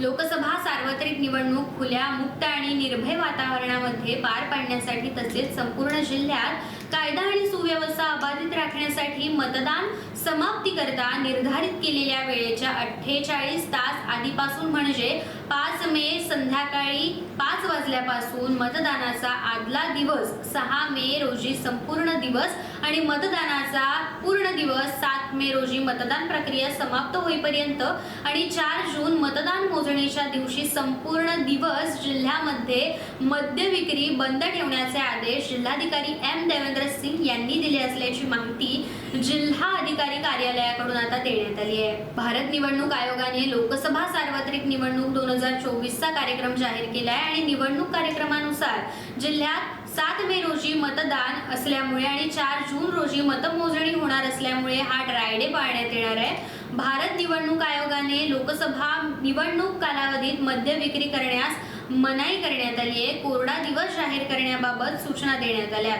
लोकसभा सार्वत्रिक निवडणूक खुल्या मुक्त आणि निर्भय वातावरणामध्ये पार पाडण्यासाठी तसेच संपूर्ण जिल्ह्यात कायदा आणि सुव्यवस्था अबाधित राखण्यासाठी मतदान समाप्तीकरता निर्धारित केलेल्या वेळेच्या अठ्ठेचाळीस तास आधीपासून म्हणजे पाच मे संध्याकाळी पाच वाजल्यापासून मतदानाचा आदला दिवस सहा मे रोजी संपूर्ण दिवस आणि मतदानाचा पूर्ण दिवस सात मे रोजी मतदान प्रक्रिया समाप्त होईपर्यंत आणि चार जून मतदान मोजणीच्या दिवशी संपूर्ण दिवस जिल्ह्यामध्ये मद्य विक्री बंद ठेवण्याचे आदेश जिल्हाधिकारी एम देवेंद्र सिंग यांनी केली असल्याची माहिती जिल्हा अधिकारी कार्यालयाकडून आता देण्यात आली आहे. भारत निवडणूक आयोगाने लोकसभा सार्वत्रिक निवडणूक दोन हजार चोवीसचा कार्यक्रम जाहीर केला आहे आणि निवडणूक कार्यक्रमानुसार जिल्ह्यात सात मे रोजी मतदान असल्यामुळे आणि चार जून रोजी मतमोजणी होणार असल्यामुळे हा ड्राय डे पाळण्यात येणार आहे. भारत निवडणूक आयोगाने लोकसभा निवडणूक कालावधीत मद्य विक्री करण्यास मनाई करण्यात आली आहे. कोरडा दिवस जाहीर करण्याबाबत सूचना देण्यात आल्या.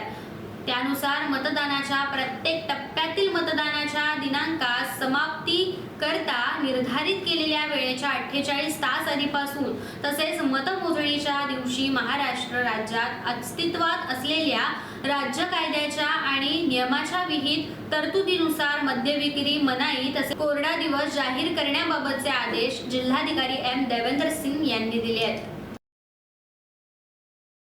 त्यानुसार मतदानाच्या प्रत्येक टप्प्यातील मतदानाच्या दिनांकास समाप्ती करता निर्धारित केलेल्या वेळेच्या अठ्ठेचाळीस तास आधीपासून तसेच मतमोजणीच्या दिवशी महाराष्ट्र राज्यात अस्तित्वात असलेल्या राज्य कायद्याच्या आणि नियमाच्या विहित तरतुदीनुसार मद्य विक्री मनाई तसेच कोरडा दिवस जाहीर करण्याबाबतचे आदेश जिल्हाधिकारी एम देवेंद्र सिंग यांनी दिले आहेत.